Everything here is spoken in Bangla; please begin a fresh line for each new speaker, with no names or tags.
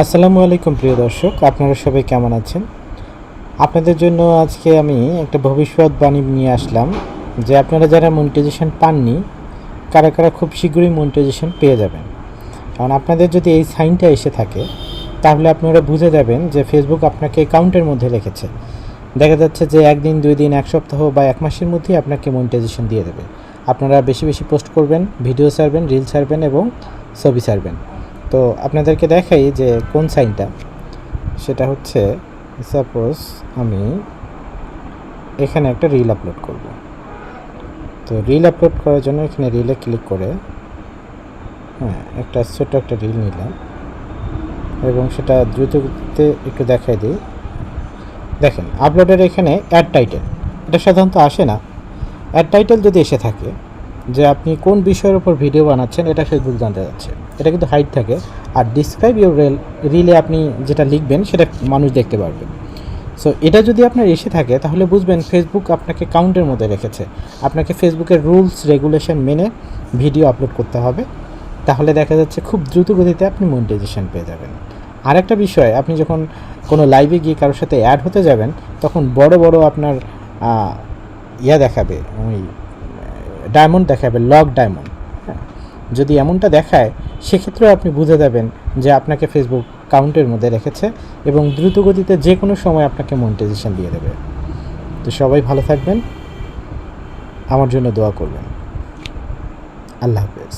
আসসালামু আলাইকুম প্রিয় দর্শক, আপনারা সবাই কেমন আছেন? আপনাদের জন্য আজকে আমি একটা ভবিষ্যৎবাণী নিয়ে আসলাম যে আপনারা যারা মনিটাইজেশন পাননি, কারা কারা খুব শীঘ্রই মনিটাইজেশন পেয়ে যাবেন। কারণ আপনাদের যদি এই সাইনটা এসে থাকে, তাহলে আপনারা বুঝে যাবেন যে ফেসবুক আপনাকে অ্যাকাউন্টের মধ্যে রেখেছে। দেখা যাচ্ছে যে একদিন, দুই দিন, এক সপ্তাহ বা এক মাসের মধ্যেই আপনাকে মনিটাইজেশন দিয়ে দেবে। আপনারা বেশি বেশি পোস্ট করবেন ভিডিও ছাড়বেন রিল ছাড়বেন এবং ছবি ছাড়বেন। তো আপনাদেরকে দেখাই যে কোন সাইনটা। সেটা হচ্ছে সাপোজ আমি এখানে একটা রিল আপলোড করব। তো রিল আপলোড করার জন্য এখানে রিলে ক্লিক করে হ্যাঁ একটা ছোট্ট একটা রিল নিলাম এবং সেটা দ্রুত গতিতে একটু দেখাই দিই। দেখেন আপলোডের এখানে অ্যাড টাইটেল এটা সাধারণত আসে না। অ্যাড টাইটেল যদি এসে থাকে, যে আপনি কোন বিষয়ের উপর ভিডিও বানাচ্ছেন, এটা ফেসবুক জানতে যাচ্ছে। এটা কিন্তু হাইট থাকে। আর ডিসক্রাইব ইউর রেল রিলে আপনি যেটা লিখবেন, সেটা মানুষ দেখতে পারবে। সো এটা যদি আপনার এসে থাকে, তাহলে বুঝবেন ফেসবুক আপনাকে কাউন্টের মধ্যে রেখেছে। আপনাকে ফেসবুকের রুলস রেগুলেশন মেনে ভিডিও আপলোড করতে হবে। তাহলে দেখা যাচ্ছে খুব দ্রুত গতিতে আপনি মনিটাইজেশন পেয়ে যাবেন। আরেকটা বিষয়, আপনি যখন কোনো লাইভে গিয়ে কারোর সাথে অ্যাড হতে যাবেন, তখন বড় বড় আপনার ইয়া দেখাবে, ওই ডায়মন্ড দেখাবে লক ডায়মন্ড হ্যাঁ? যদি এমনটা দেখায় সেক্ষেত্রেও আপনি বুঝে দেবেন যে আপনাকে ফেসবুক কাউন্টের মধ্যে রেখেছে এবং দ্রুতগতিতে যে কোনো সময় আপনাকে মনিটাইজেশন দিয়ে দেবে। তো সবাই ভালো থাকবেন। আমার জন্য দোয়া করবেন। আল্লাহ হাফেজ।